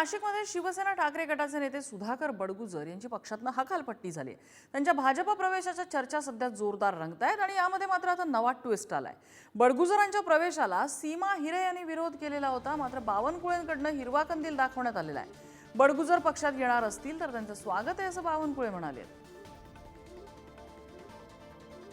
नाशिकमध्ये शिवसेना ठाकरे गटाचे नेते सुधाकर बडगुजर यांची पक्षातनं हकालपट्टी झाली आहे. त्यांच्या भाजप प्रवेशाच्या चर्चा सध्या जोरदार रंगत आहेत आणि यामध्ये मात्र आता नवा ट्विस्ट आलाय. बडगुजरांच्या प्रवेशाला सीमा हिरे यांनी विरोध केलेला होता मात्र बावनकुळेंकडनं हिरवा कंदील दाखवण्यात आलेला आहे. बडगुजर पक्षात येणार असतील तर त्यांचं स्वागत आहे असं बावनकुळे म्हणाले.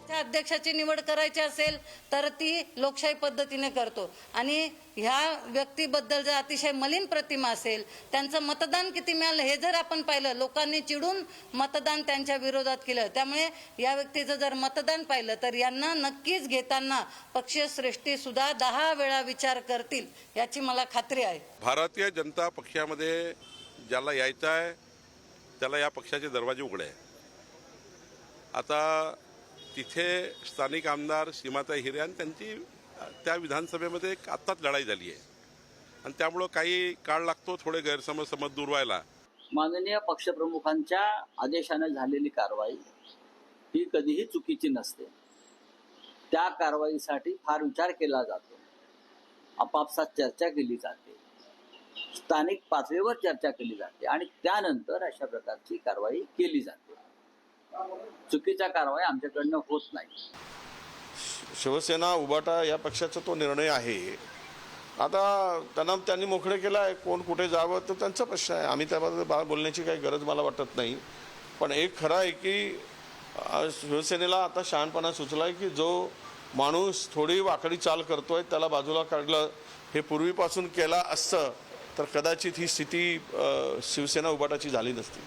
त्या अध्यक्षाची निवड करायची असेल तर ती लोकशाही पद्धतीने करतो. आणि ह्या व्यक्तीबद्दल जर अतिशय मलिन प्रतिमा असेल त्यांचं मतदान किती मिळालं हे जर आपण पाहिलं लोकांनी चिडून मतदान त्यांच्या विरोधात केलं. त्यामुळे या व्यक्तीचं जर मतदान पाहिलं तर यांना नक्कीच घेताना पक्षीय श्रेष्ठी सुद्धा दहा वेळा विचार करतील याची मला खात्री आहे. भारतीय जनता पक्षामध्ये ज्याला यायचं आहे त्याला या पक्षाचे दरवाजे उघडे आहे आता तिथे स्थानिक आमदार सीमाताई हिरे आणि त्यांची त्या विधानसभेमध्ये एक आत्ताच लढाई झाली आहे. आणि त्यामुळं काही काळ लागतो थोडे गैरसमज समज दूर व्हायला. माननीय पक्षप्रमुखांच्या आदेशाने झालेली कारवाई ही कधीही चुकीची नसते. त्या कारवाईसाठी फार विचार केला जातो. आपापसात चर्चा केली जाते. स्थानिक पातळीवर चर्चा केली जाते आणि त्यानंतर अशा प्रकारची कारवाई केली जाते. चुकीच्या कारवाई आमच्याकडनं होत नाही. शिवसेना उबाटा या पक्षाचा तो निर्णय आहे. आता त्यांना त्यांनी मोकळे केला आहे कोण कुठे जावं तर त्यांचा प्रश्न आहे. आम्ही त्याबद्दल बा बोलण्याची काही गरज मला वाटत नाही. पण एक खरं आहे की शिवसेनेला आता शहाणपणा सुचला आहे की जो माणूस थोडी वाकडी चाल करतोय त्याला बाजूला काढलं हे पूर्वीपासून केला असतं तर कदाचित ही स्थिती शिवसेना उबाटाची झाली नसती.